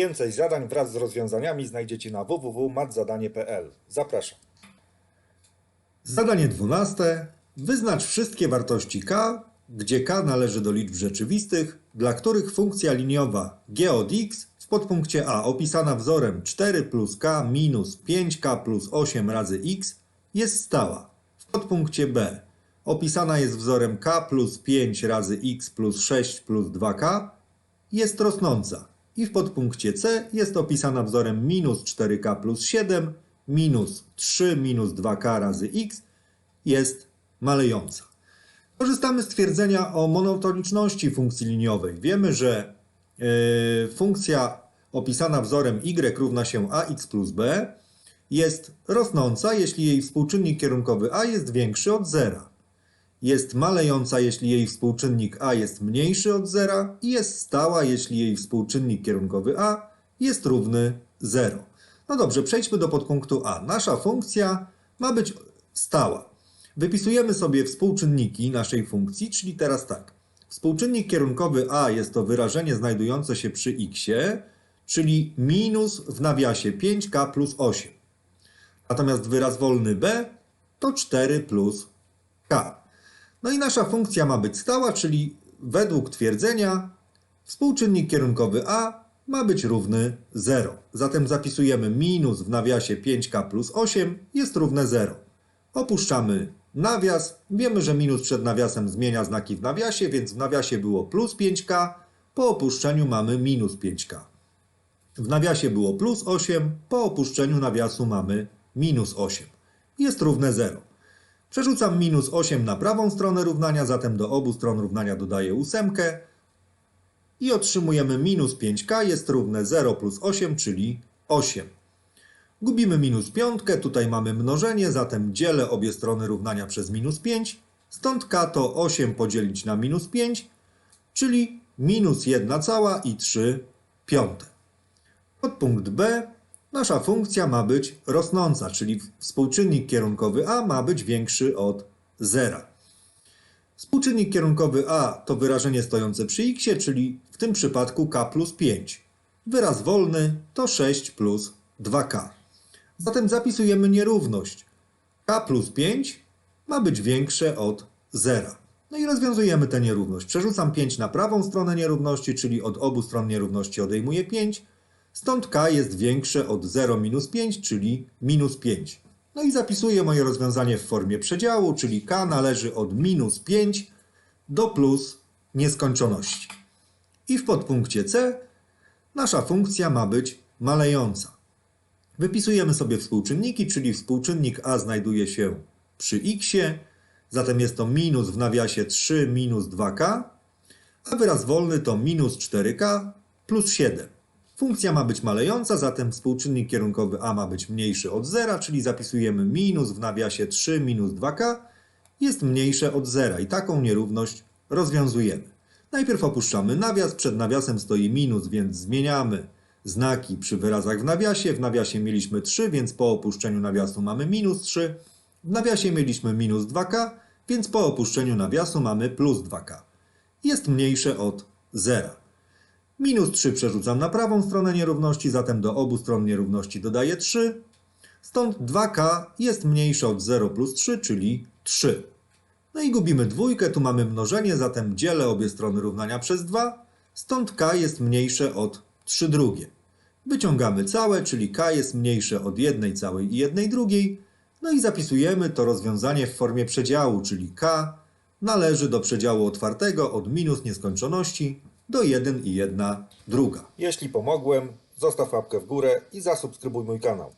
Więcej zadań wraz z rozwiązaniami znajdziecie na www.matzadanie.pl. Zapraszam. Zadanie 12. Wyznacz wszystkie wartości k, gdzie k należy do liczb rzeczywistych, dla których funkcja liniowa g od x w podpunkcie a opisana wzorem 4 plus k minus 5k plus 8 razy x jest stała. W podpunkcie b opisana jest wzorem k plus 5 razy x plus 6 plus 2k jest rosnąca i w podpunkcie C jest opisana wzorem minus 4k plus 7 minus 3 minus 2k razy x jest malejąca. Korzystamy z twierdzenia o monotoniczności funkcji liniowej. Wiemy, że yy, funkcja opisana wzorem y równa się ax plus b jest rosnąca, jeśli jej współczynnik kierunkowy a jest większy od zera jest malejąca, jeśli jej współczynnik a jest mniejszy od zera i jest stała, jeśli jej współczynnik kierunkowy a jest równy 0. No dobrze, przejdźmy do podpunktu a. Nasza funkcja ma być stała. Wypisujemy sobie współczynniki naszej funkcji, czyli teraz tak. Współczynnik kierunkowy a jest to wyrażenie znajdujące się przy x, czyli minus w nawiasie 5k plus 8. Natomiast wyraz wolny b to 4 plus k. No i nasza funkcja ma być stała, czyli według twierdzenia współczynnik kierunkowy a ma być równy 0. Zatem zapisujemy minus w nawiasie 5k plus 8 jest równe 0. Opuszczamy nawias. Wiemy, że minus przed nawiasem zmienia znaki w nawiasie, więc w nawiasie było plus 5k, po opuszczeniu mamy minus 5k. W nawiasie było plus 8, po opuszczeniu nawiasu mamy minus 8. Jest równe 0. Przerzucam minus 8 na prawą stronę równania, zatem do obu stron równania dodaję ósemkę i otrzymujemy minus 5k jest równe 0 plus 8, czyli 8. Gubimy minus piątkę, tutaj mamy mnożenie, zatem dzielę obie strony równania przez minus 5, stąd k to 8 podzielić na minus 5, czyli minus 1 cała i 3 piąte. Podpunkt B. Nasza funkcja ma być rosnąca, czyli współczynnik kierunkowy a ma być większy od zera. Współczynnik kierunkowy a to wyrażenie stojące przy x, czyli w tym przypadku k plus 5. Wyraz wolny to 6 plus 2k. Zatem zapisujemy nierówność. k plus 5 ma być większe od zera. No i rozwiązujemy tę nierówność. Przerzucam 5 na prawą stronę nierówności, czyli od obu stron nierówności odejmuję 5. Stąd k jest większe od 0 minus 5, czyli minus 5. No i zapisuję moje rozwiązanie w formie przedziału, czyli k należy od minus 5 do plus nieskończoności. I w podpunkcie c nasza funkcja ma być malejąca. Wypisujemy sobie współczynniki, czyli współczynnik a znajduje się przy x, zatem jest to minus w nawiasie 3 minus 2k, a wyraz wolny to minus 4k plus 7. Funkcja ma być malejąca, zatem współczynnik kierunkowy a ma być mniejszy od zera, czyli zapisujemy minus w nawiasie 3 minus 2k jest mniejsze od zera i taką nierówność rozwiązujemy. Najpierw opuszczamy nawias, przed nawiasem stoi minus, więc zmieniamy znaki przy wyrazach w nawiasie. W nawiasie mieliśmy 3, więc po opuszczeniu nawiasu mamy minus 3. W nawiasie mieliśmy minus 2k, więc po opuszczeniu nawiasu mamy plus 2k. Jest mniejsze od zera. Minus 3 przerzucam na prawą stronę nierówności, zatem do obu stron nierówności dodaję 3. Stąd 2k jest mniejsze od 0 plus 3, czyli 3. No i gubimy dwójkę, tu mamy mnożenie, zatem dzielę obie strony równania przez 2. Stąd k jest mniejsze od 3 drugie. Wyciągamy całe, czyli k jest mniejsze od 1 całej i 1 drugiej. No i zapisujemy to rozwiązanie w formie przedziału, czyli k należy do przedziału otwartego od minus nieskończoności do 1 i 1 druga. Jeśli pomogłem, zostaw łapkę w górę i zasubskrybuj mój kanał.